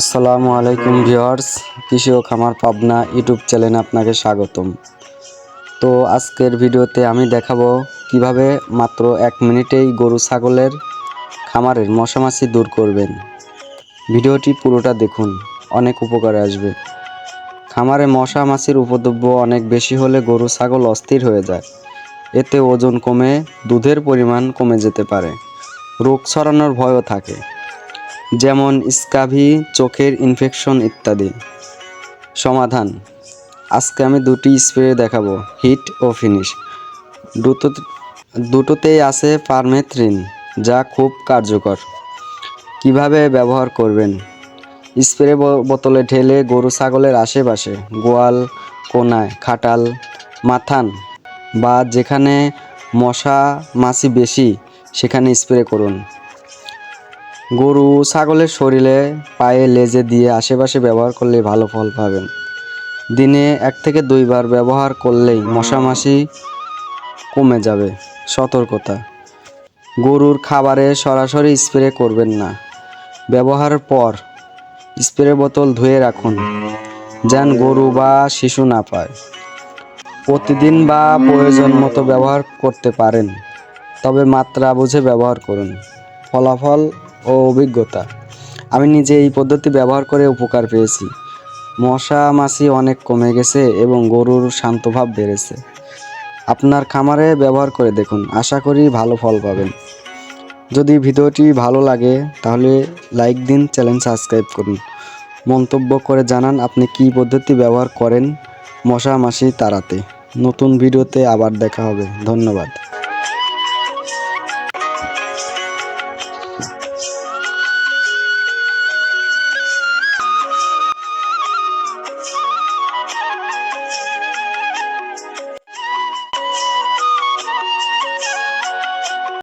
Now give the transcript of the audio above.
আসসালামু আলাইকুম ভিউয়ার্স, কৃষি ও খামার পাবনা ইউটিউব চ্যানেলে আপনাকে স্বাগতম। তো আজকের ভিডিওতে আমি দেখাবো কীভাবে মাত্র এক মিনিটেই গরু ছাগলের খামারের মশামাছি দূর করবেন। ভিডিওটি পুরোটা দেখুন, অনেক উপকারে আসবে। খামারে মশা মাছির উপদ্রব অনেক বেশি হলে গরু ছাগল অস্থির হয়ে যায়। এতে ওজন কমে, দুধের পরিমাণ কমে যেতে পারে। রোগ ছড়ানোর ভয়ও থাকে। যেমন স্কাভি, চোখের ইনফেকশন ইত্যাদি। সমাধান। আজকে আমি দুটি স্প্রে দেখাবো, হিট ও ফিনিশ। দুটো, দুটোতেই আছে পারমেথ্রিন, যা খুব কার্যকর। কীভাবে ব্যবহার করবেন? স্প্রে বোতলে ঢেলে গরু ছাগলের আশেপাশে, গোয়াল, কোনায়, খাটাল, মাথান বা যেখানে মশা, মাছি বেশি, সেখানে স্প্রে করুন। গরু ছাগলের শরীরে পায়ে লেজে দিয়ে আশেপাশে ব্যবহার করলে ভালো ফল পাবেন। দিনে এক থেকে দুইবার ব্যবহার করলেই মশামাছি কমে যাবে, সতর্কতা। গরুর খাবারে সরাসরি স্প্রে করবেন না। ব্যবহারের পর স্প্রে বোতল ধুয়ে রাখুন, যেন গরু বা শিশু না পায়। প্রতিদিন বা প্রয়োজন মতো ব্যবহার করতে পারেন, তবে মাত্রা বুঝে ব্যবহার করুন। ফলাফল ও অভিজ্ঞতা। আমি নিজে এই পদ্ধতি ব্যবহার করে উপকার পেয়েছি। মশা মাছি অনেক কমে গেছে এবং গরুর শান্তভাব বেড়েছে। আপনার খামারে ব্যবহার করে দেখুন, আশা করি ভালো ফল পাবেন। যদি ভিডিওটি ভালো লাগে, তাহলে লাইক দিন, চ্যানেল সাবস্ক্রাইব করুন। মন্তব্য করে জানান আপনি কী পদ্ধতি ব্যবহার করেন মশা মাছি তাড়াতে। নতুন ভিডিওতে আবার দেখা হবে। ধন্যবাদ।